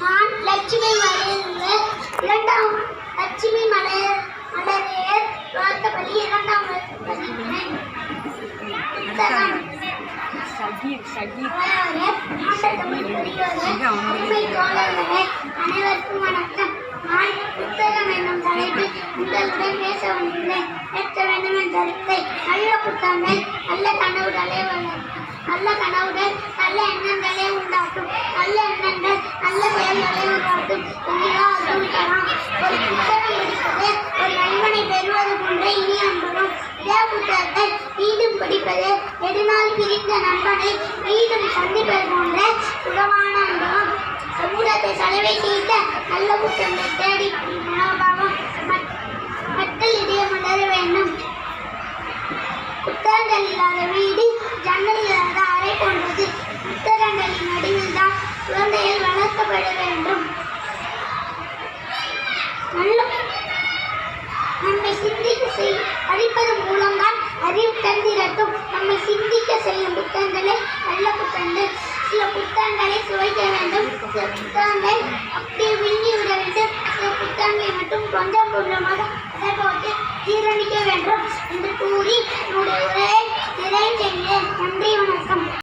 நான் லட்சுமி மலையிலிருந்து இரண்டாம் லட்சுமி மலை மலரையர் பார்த்தபடி இரண்டாம் வகுப்பு படிக்கிறேன். பேச வந்துள்ளேன் ஏற்ற வேண்டும் என் கருத்தை நல்ல புத்தகங்கள் நல்ல கனவுகளே வளரும். நல்ல கனவுகள் நல்ல எண்ணங்களே உண்டாக்கும். நல்ல எண்ணங்கள் நல்ல செயல்களை உண்டாக்கும் என்கிறா ஒரு புத்தகம் படிப்பது ஒரு நண்பனை பெறுவது போன்ற இனி அன்பரும் இதே புத்தகத்தை மீண்டும் படிப்பது நெடுநாள் பிரிந்த நண்பனை மீண்டும் சந்திப்பது போன்ற சுகமான அனுபவம். சமூகத்தை சலவை செய்த நல்ல புத்தகத்தை புத்தகங்கள் இல்லாத வீடு ஜன்னல் இல்லாத அறை போன்றது. புத்தகங்களின் நடுவில் தான் குழந்தைகள் வளர்க்கப்பட வேண்டும். நம்மை சிந்திக்க செய் படிப்பதன் மூலம்தான் அறிவு தந்திரட்டும். நம்மை சிந்திக்க செய்யும் புத்தகங்களே நல்ல புத்தகங்கள். சில புத்தகங்களை சுவைக்க வேண்டும். சில புத்தகங்கள் அப்படி விழுங்கி விட வேண்டும் சில புத்தகங்களை மட்டும் கொஞ்சம் கொஞ்சமாக அதை போட்டு ஜீரணிக்க வேண்டும் என்று கூறி என்னுடைய